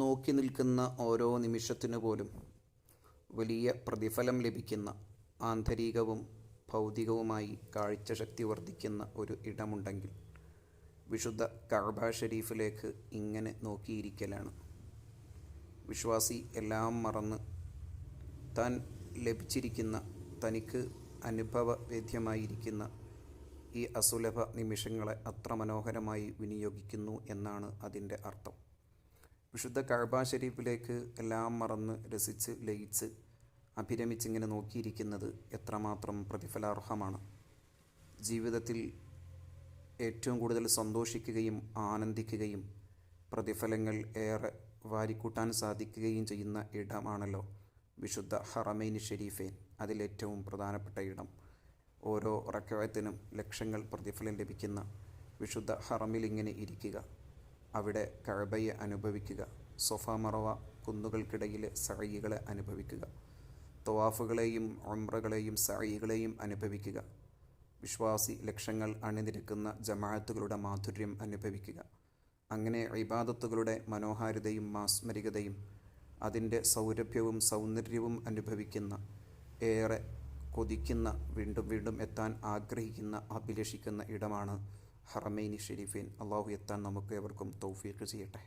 നോക്കി നിൽക്കുന്ന ഓരോ നിമിഷത്തിനു പോലും വലിയ പ്രതിഫലം ലഭിക്കുന്ന ആന്തരികവും ഭൗതികവുമായി കാഴ്ചശക്തി വർദ്ധിക്കുന്ന ഒരു ഇടമുണ്ടെങ്കിൽ വിശുദ്ധ കഅബ ഷരീഫിലേക്ക് ഇങ്ങനെ നോക്കിയിരിക്കലാണ്. വിശ്വാസി എല്ലാം മറന്ന് താൻ ലഭിച്ചിരിക്കുന്ന തനിക്ക് അനുഭവവേദ്യമായിരിക്കുന്ന ഈ അസുലഭ നിമിഷങ്ങളെ അത്ര മനോഹരമായി വിനിയോഗിക്കുന്നു എന്നാണ് അതിന്റെ അർത്ഥം. വിശുദ്ധ കഅബ ഷരീഫിലേക്ക് എല്ലാം മറന്ന് രസിച്ച് ലയിച്ച് അഭിരമിച്ചിങ്ങനെ നോക്കിയിരിക്കുന്നത് എത്രമാത്രം പ്രതിഫലാർഹമാണ്. ജീവിതത്തിൽ ഏറ്റവും കൂടുതൽ സന്തോഷിക്കുകയും ആനന്ദിക്കുകയും പ്രതിഫലങ്ങൾ ഏറെ വാരിക്കൂട്ടാൻ സാധിക്കുകയും ചെയ്യുന്ന ഇടമാണല്ലോ വിശുദ്ധ ഹറമൈൻ ഷെരീഫേൻ. അതിലേറ്റവും പ്രധാനപ്പെട്ട ഇടം. ഓരോ റക്കവത്തിനും ലക്ഷങ്ങൾ പ്രതിഫലം ലഭിക്കുന്ന വിശുദ്ധ ഹറമിൽ ഇങ്ങനെ ഇരിക്കുക. അവിടെ കഴബയെ അനുഭവിക്കുക. സൊഫ മറവ കുന്നുകൾക്കിടയിലെ സഴയികളെ അനുഭവിക്കുക. തവാഫുകളെയും ഒമ്രകളെയും സഴയികളെയും അനുഭവിക്കുക. വിശ്വാസി ലക്ഷങ്ങൾ അണിനിരക്കുന്ന ജമാഅത്തുകളുടെ മാധുര്യം അനുഭവിക്കുക. അങ്ങനെ ഇബാദത്തുകളുടെ മനോഹാരിതയും മാസ്മരികതയും അതിന്റെ സൗരഭ്യവും സൗന്ദര്യവും അനുഭവിക്കുന്ന ഏറെ കൊതിക്കുന്ന വീണ്ടും വീണ്ടും എത്താൻ ആഗ്രഹിക്കുന്ന അഭിലഷിക്കുന്ന ഇടമാണ് ഹറമൈനി ഷെരീഫീൻ അള്ളാഹു എത്താൻ നമുക്ക് ഏവർക്കും തൗഫീഖ് ചെയ്യട്ടെ.